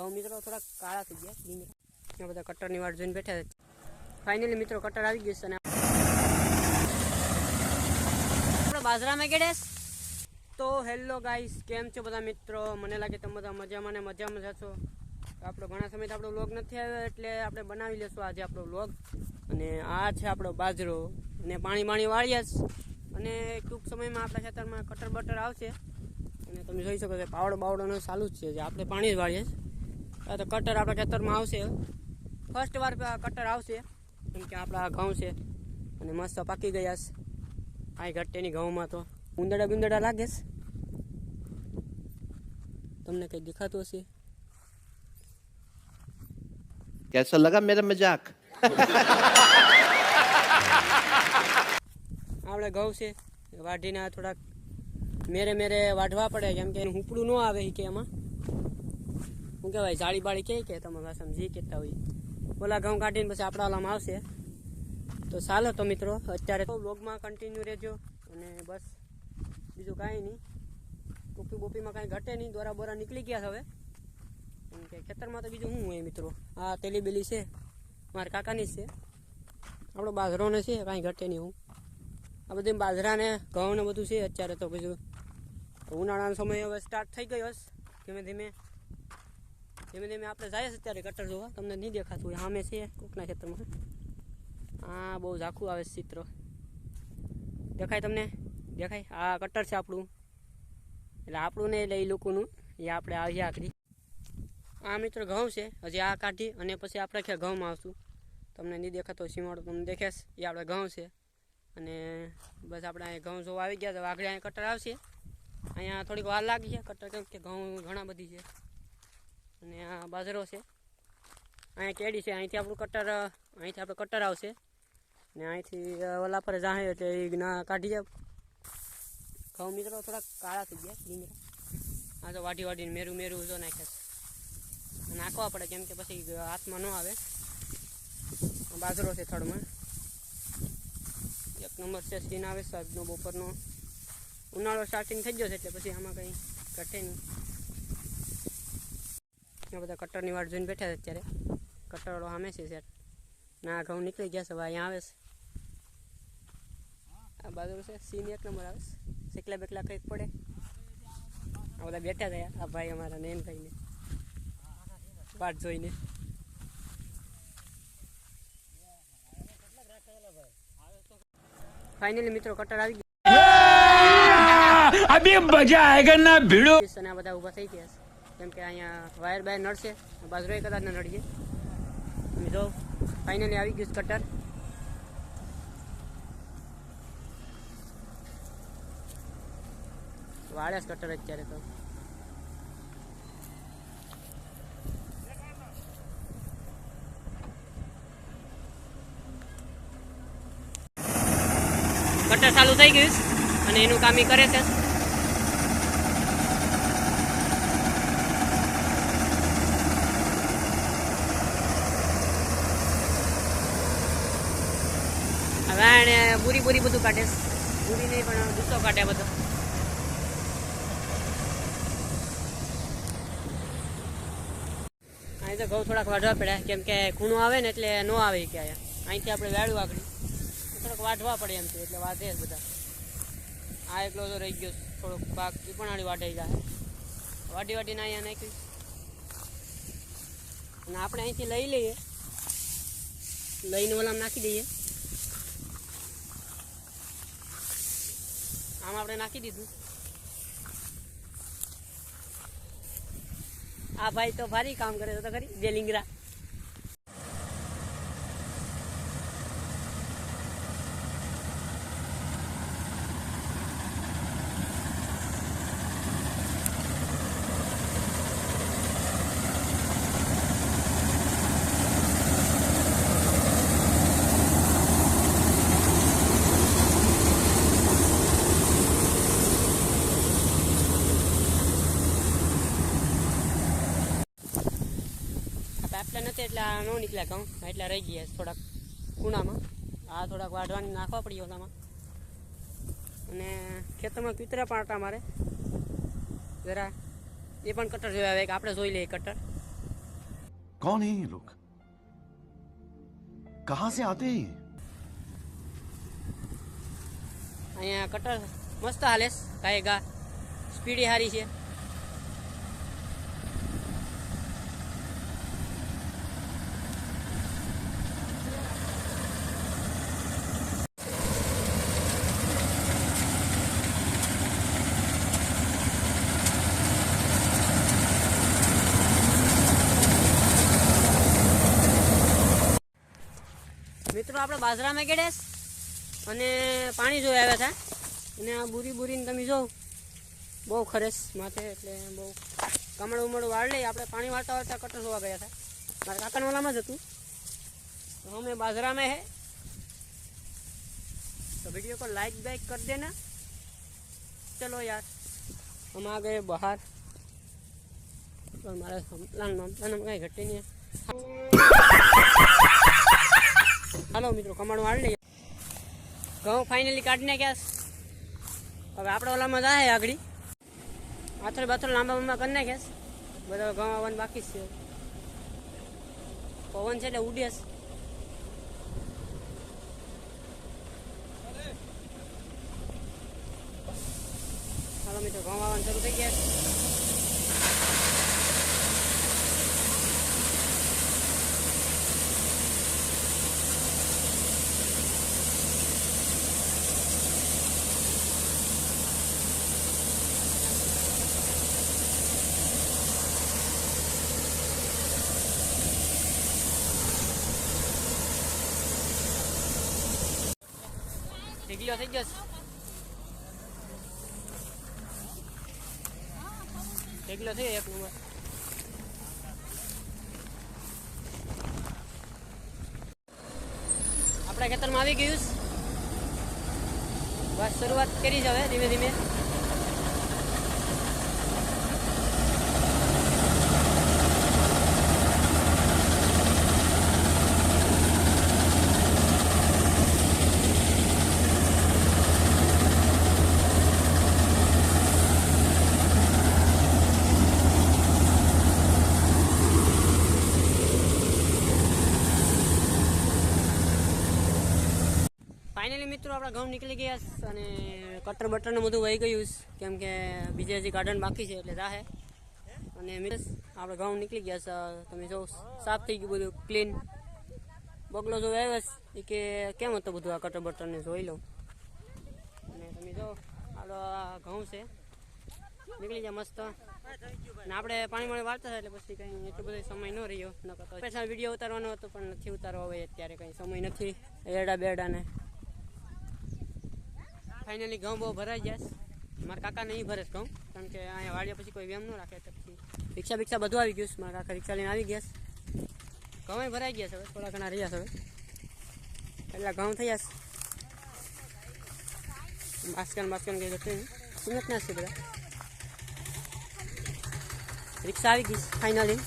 ઘઉં મિત્રો થોડાક કાળા થઈ ગયા, ધીમે. બધા કટરની વાટ જોઈને બેઠા છે. ફાઇનલી મિત્રો કટર આવી ગયું છે અને આપણે બાજરામાં ગેડેસ તો હેલો ગાઈસ કેમ છો બધા મિત્રો? મને લાગે તમે બધા મજામાં ને મજામાં જશો આપણો ઘણા સમયથી આપણો વ્લોગ નથી આવ્યો એટલે આપણે બનાવી લેશું આજે આપણો વ્લોગ અને આ છે આપણો બાજરો. અને પાણી પાણી વાળીએ અને ટૂંક સમયમાં આપણા ખેતરમાં કટર બટર આવશે. અને તમે જોઈ શકો છો પાવડો બાવડોનો ચાલુ જ છે. જે આપણે પાણી જ વાળીએ છીએ. તો કટર આપણા ખેતરમાં આવશે. ફર્સ્ટ વાર કટર આવશે. કેમ કે આપણા ઘઉં છે. અને મસ્ત પાકી ગયા છે. આ ઘટેની ઘઉંમાં તો ઉંદડા ગુંદડા લાગે છે. તમને કંઈ દેખાતું હશે? કેસો લગા મેરા મજાક? આપણે ઘઉં છે. વાઢીના થોડાક મેરે મેરે વાઢવા પડે. કેમ કે હુંપડું ન આવે કે એમાં. શું કહેવાય, જાળી બાળી કહે કે તમે ભાષામાં જે કહેતા હોય. ઓલા ઘઉં કાઢીને પછી આપણા ઓલામાં આવશે. તો ચાલો તો મિત્રો, અત્યારે તો બ્લોગમાં કન્ટિન્યુ રહેજો અને બસ. બીજું કાંઈ નહીં. ટોપી બોપીમાં કાંઈ ઘટે નહીં. દોરા બોરા નીકળી ગયા હવે. કે ખેતરમાં તો બીજું શું હોય મિત્રો? આ તેલી બેલી છે. મારા કાકાની જ છે. આપણો બાજરોને છે, કાંઈ ઘટે નહીં હું આ બધી બાજરાને ઘઉં ને બધું છે અત્યારે તો. બીજું ઉનાળાનો સમય હવે સ્ટાર્ટ થઈ ગયો હશે. ધીમે ધીમે. ધીમે ધીમે આપણે જાય છે અત્યારે કટર જોવા. તમને નહીં દેખાતું હોય સામે છે, કોકના ખેતરમાં. હા, બહુ ઝાખું આવે છે ચિત્ર. દેખાય તમને? દેખાય? આ કટર છે આપણું. એટલે આપણું ને એટલે એ લોકોનું, એ આપણે આવીએ આખરી આ મિત્ર ઘઉં છે, હજી આ કાઢી અને પછી આપણે ક્યાં ઘઉંમાં આવશું? તમને નહીં દેખાતો સીમાડો તમને દેખાશ એ આપણે ઘઉં છે. અને બસ આપણે અહીંયા ઘઉં જોવા આવી ગયા તો આગળ અહીંયા કટર આવશે. અહીંયા થોડીક વાર લાગી છે કટર કેમ કે ઘઉં ઘણા બધી છે. અને આ બાજરો છે. અહીંયા કેડી છે. અહીંથી આપણું કટર, અહીંથી આપણે કટર આવશે. ને અહીંથી ઓલા પર જાહે એટલે એ ના કાઢી જાવ ઘઉં મિત્રો, થોડાક કાળા થઈ ગયા લીમડા આ તો વાઢી વાઢીને મેરું મેરું જો નાખે છે. નાખવા પડે કેમ કે પછી હાથમાં ન આવે. બાજરો છે થડમાં. એક નંબર છે સીન આવે સાંજનો બપોરનો. ઉનાળો સ્ટાર્ટિંગ થઈ ગયો છે એટલે પછી આમાં કંઈ ઘટે નહીં. આ બધા કટરની વાટ જોઈને બેઠા છે અત્યારે. કટરવાળો સામે છે સેટ ના ઘઉં નીકળી ગયા છે હવે અહીંયા આવે છે. આ બાજુ છે સીન એક નંબર આવે છે. એકલા બેકલા કંઈક પડે. આ બધા બેઠા થયા આ ભાઈ અમારા નયન ભાઈને. વાટ જોઈને. ફાઇનલી મિત્રો કટર આવી ગયા. અભી મજા આયેગા ના ભીડો. સના બધા ઊભા થઈ ગયા છે. કેમ કે અહીંયા વાયર બાયર નડશે બાજરો એ કદાચ ન નડીએ તમે જો ફાઇનલી આવી ગયું કટર વાળે કટર અત્યારે તો. કટર ચાલુ થઈ ગયું અને એનું કામ એ કરે છે હવે પૂરી પૂરી બધું કાઢે ભૂરી નહીં પણ ગુસ્સો કાઢે બધો. અહીં તો ઘઉં થોડાક વાઢવા પડ્યા. કેમ કે ખૂણો આવે ને એટલે ન આવે ક્યાંય. અહીંથી આપણે વાળું આગળ. થોડોક વાઢવા પડે એમ એટલે વાઢે બધા. આ એકલો તો રહી ગયો થોડોક પાક એ પણ આડી વાઢાઈ જાય વાઢી વાઢીને અહીંયા નાખ્યું. અને આપણે અહીંથી લઈ લઈએ. લઈને ઓલામાં નાખી દઈએ. આમ આપણે નાખી દીધું. આ ભાઈ તો ભારી કામ કરે તો ખરી? બે લીંગરા આપણે નથી એટલા ન નીકળ્યા કહું એટલા રહી ગયા થોડાક ખૂણામાં. આ થોડાક વાઢવાની નાખવા પડી ઓલામાં. અને ખેતરમાં કૂતરા પણ હતા મારે. જરા એ પણ કટર જોયા આવે આપણે જોઈ લઈએ કટર. કોણ હે લોક કહા સે આતે અહીંયા કટર મસ્ત હાલે કાય ગા. સ્પીડી હારી છે. મિત્રો આપણે બાજરામાં ગેડેસ અને પાણી જોઈ આવ્યા હતા અને આ બુરી બુરીને તમે જો બહુ ખરેશ માથે એટલે બહુ કમળ ઉમળ વાળ લઈ આપણે પાણી વાળતા વાળતા કટર જોવા ગયા હતા મારા કાકાના વાલામાં જ હતું તો અમે બાજરામાં હે તો वीडियो को लाइक बाइक कर देना चलो यार हम आ गए बाहर और हमारा प्लान प्लान हम कहीं घटे नहीं હાલો મિત્રો કમાણું વાળ લઈએ ઘઉં ફાઇનલી કાઢીને ગયા હવે આપણે ઓલામાં જાય આગળ. આથર બાથર લાંબા લાંબા કરી નાખ્યાસ બધા ઘઉં આવવાનું બાકી છે. પવન છે એટલે ઉડ્યાસ હાલો મિત્રો, ઘઉં આવવાનું શરૂ થઈ ગયા ઢીકલીઓ થઈ ગયો છે ઢીકલો થઈ એક નંબર આપણા ખેતરમાં આવી ગયું. બસ શરૂઆત કરી જ હવે ધીમે ધીમે ફાઇનલી મિત્રો, આપણા ઘઉં નીકળી ગયા અને કટર બટરને બધું વહી ગયું છે. કેમ કે બીજે હજી ગાર્ડન બાકી છે એટલે રાહે અને આપણે ઘઉં નીકળી ગયા છે. તમે જો, સાફ થઈ ગયું બધું ક્લીન બગલો જો આવ્યો કે કેમ હતું બધું આ કટર બટરને જોઈ લઉં. અને તમે જો આપણો આ ઘઉં છે, નીકળી જાય મસ્ત. ને આપણે પાણી મળે વાળતા એટલે પછી કંઈ એટલો બધો સમય ન રહ્યો. નકર તો વીડિયો ઉતારવાનો હતો, પણ નથી ઉતારવા હોય અત્યારે કંઈ સમય નથી. એડા બેડાને. ને ફાઇનલી ઘઉં બહુ ભરાઈ ગયા મારા કાકા નહીં ભરે ઘઉં. કારણ કે અહીંયા વાળ્યા પછી કોઈ વેમ ન રાખે તો પછી રિક્ષા બિક્ષા બધું આવી ગયું મારા કાકા રિક્ષા લઈને આવી ગયા ઘઉં ભરાઈ ગયા છે હવે, થોડા ઘણા રહ્યા છે હવે. એટલા ઘઉં થઈ જશે બાસ્કન બાસ્કન કંઈ જતું સુરતના છે બધા. રિક્ષા આવી ગઈ ફાઇનલી